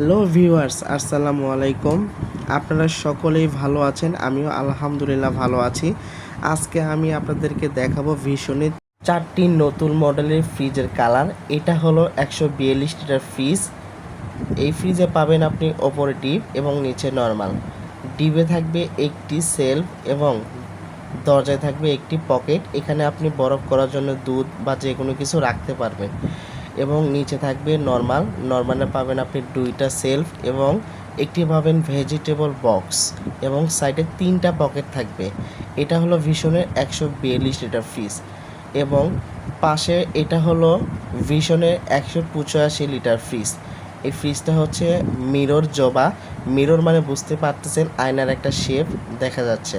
Hello viewers, আসসালামু আলাইকুম। আপনারা সকলেই ভালো আছেন, আমিও আলহামদুলিল্লাহ ভালো আছি। আজকে আমি আপনাদেরকে দেখাবো ভীষণের চারটি নতুন মডেলের ফ্রিজের কালার। এটা হলো একশো বিয়াল্লিশ লিটার ফ্রিজ। এই ফ্রিজে পাবেন আপনি ওপরে ডিপ এবং নিচে নর্মাল। ডিপে থাকবে একটি সেলফ এবং দরজায় থাকবে একটি পকেট। এখানে আপনি বরফ করার জন্য দুধ বা যে কোনো কিছু রাখতে পারবেন। এবং নিচে থাকবে নর্মাল নর্মালে পাবেন আপনি দুইটা সেলফ এবং একটি পাবেন ভেজিটেবল বক্স এবং সাইডে তিনটা পকেট থাকবে। এটা হলো ভীষণের একশো বিয়াল্লিশ লিটার ফ্রিজ এবং পাশে এটা হলো ভীষণের একশো পঁচাশি লিটার ফ্রিজ এই ফ্রিজটা হচ্ছে মিরর জবা। মিরর মানে বুঝতে পারতেছেন আয়নার একটা শেপ দেখা যাচ্ছে।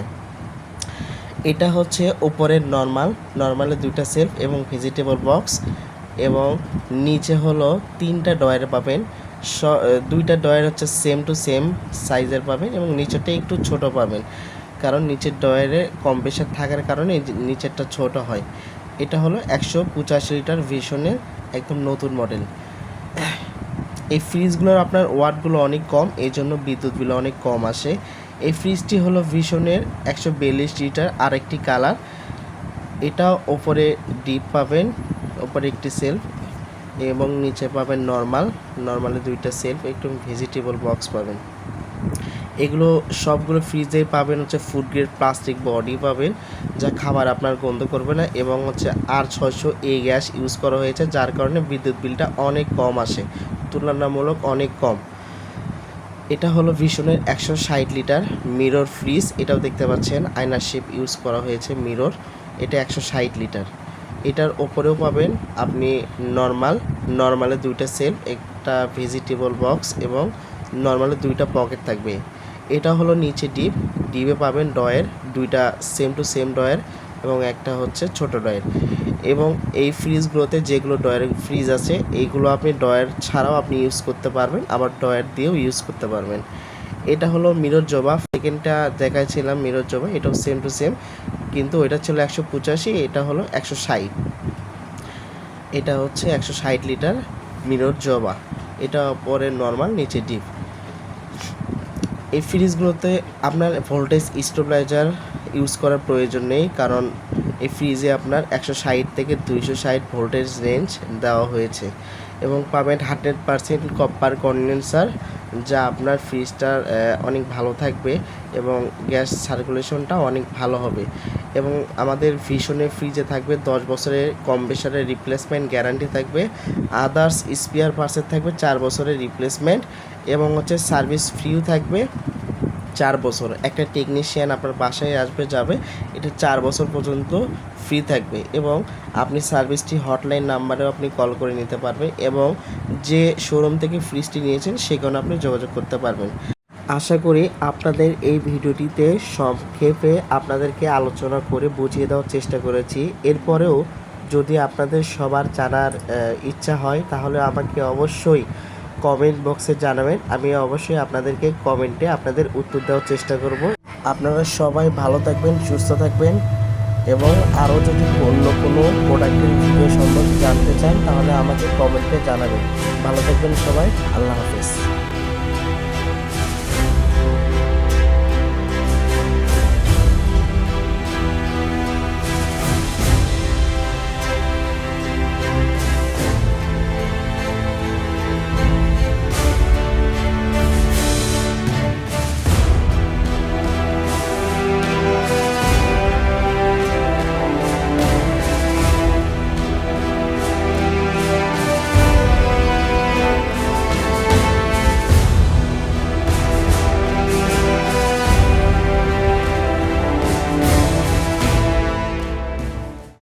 এটা হচ্ছে উপরের নর্মাল নর্মালে দুইটা সেলফ এবং ভেজিটেবল বক্স এবং নিচে হলো তিনটা ডয়ার পাবেন। দুইটা ডয়ার হচ্ছে সেম টু সেম সাইজের পাবেন এবং নিচেরটা একটু ছোট পাবেন। কারণ নিচের ডয়ারে প্রেশার থাকার কারণে নিচেরটা ছোট হয়। এটা হলো একশো পঁচাশি লিটার ভীষণের একদম নতুন মডেল এই ফ্রিজগুলোর আপনার ওয়াটগুলো অনেক কম এই জন্য বিদ্যুৎ বিল অনেক কম আসে। এই ফ্রিজটি হলো ভীষণের একশো বিয়াল্লিশ লিটার আরেকটি কালার এটা ওপরে ডিপ পাবেন। ওপরে একটি সেলফ এবং নিচে পাবেন নর্মাল নর্মালে দুইটা সেলফ একটু ভেজিটেবল বক্স পাবেন। এগুলো সবগুলো ফ্রিজেই পাবেন হচ্ছে ফুড গ্রেড প্লাস্টিক বডি পাবেন, যা খাবার আপনার গন্ধ করবে না এবং হচ্ছে আর ছয়শো এ গ্যাস ইউজ করা হয়েছে, যার কারণে বিদ্যুৎ বিলটা অনেক কম আসে, তুলনামূলক অনেক কম। এটা হলো ভীষণের একশো ষাট লিটার মিরর ফ্রিজ এটাও দেখতে পাচ্ছেন, আয়নার শেপ ইউজ করা হয়েছে মিরর এটা একশো ষাট লিটার। এটার ওপরেও পাবেন আপনি নর্মাল নর্মালে দুইটা সেল একটা ভেজিটেবল বক্স এবং নর্মালে দুইটা পকেট থাকবে। এটা হলো নিচে ডিপ, ডিপে পাবেন ডয়ের, দুইটা সেম টু সেম ডয়ের এবং একটা হচ্ছে ছোট ডয়ের। এবং এই ফ্রিজগুলোতে যেগুলো ডয়ের ফ্রিজ আছে, এইগুলো আপনি ডয়ের ছাড়াও আপনি ইউজ করতে পারবেন, আবার ডয়ের দিয়েও ইউজ করতে পারবেন। এটা হলো মিরর জবা সেকেন্ডটা দেখাইছিলাম মিরর জবা, এটাও সেম টু সেম কিন্তু এটা ছিল একশো পঁচাশি, এটা হলো একশো ষাট। এটা হচ্ছে একশো ষাট লিটার মিরর জবা। এটা পরে নর্মাল নিচে ডিপ। এই ফ্রিজগুলোতে আপনার ভোল্টেজ স্টেবিলাইজার ইউজ করার প্রয়োজন নেই, কারণ এই ফ্রিজে আপনার একশো ষাট থেকে দুইশো ষাট ভোল্টেজ রেঞ্জ দেওয়া হয়েছে। এবং পাবেন হান্ড্রেড পারসেন্ট কপার কন্ডেন্সার যা আপনার ফ্রিজটার অনেক ভালো থাকবে এবং গ্যাস সার্কুলেশনটাও অনেক ভালো হবে। এবং আমাদের ভীষণের ফ্রিজে থাকবে, দশ বছরের কম প্রেশারের রিপ্লেসমেন্ট গ্যারান্টি থাকবে আদার্স স্পিয়ার পার্সের থাকবে, চার বছরের রিপ্লেসমেন্ট এবং হচ্ছে সার্ভিস ফ্রিও থাকবে। চার বছর। একটা টেকনিশিয়ান আপনার বাসায় আসবে, যাবে, এটা চার বছর পর্যন্ত ফ্রি থাকবে এবং আপনি সার্ভিসটি হটলাইন নাম্বারেও আপনি কল করে নিতে পারবেন এবং যে শোরুম থেকে ফ্রিজটি নিয়েছেন সেখানে আপনি যোগাযোগ করতে পারবেন। আশা করি আপনাদের এই ভিডিওটিতে সংক্ষেপে আপনাদেরকে আলোচনা করে বুঝিয়ে দেওয়ার চেষ্টা করেছি। এরপরেও যদি আপনাদের সবার জানার ইচ্ছা হয়, তাহলে আমাকে অবশ্যই কমেন্ট বক্সে জানাবেন। আমি অবশ্যই আপনাদেরকে কমেন্টে আপনাদের উত্তর দেওয়ার চেষ্টা করব। আপনারা সবাই ভালো থাকবেন, সুস্থ থাকবেন এবং আরও যদি অন্য কোনো প্রোডাক্টের ভিডিও সম্পর্কে জানতে চান, তাহলে আমাকে কমেন্টে জানাবেন। ভালো থাকবেন সবাই, আল্লাহ হাফেজ।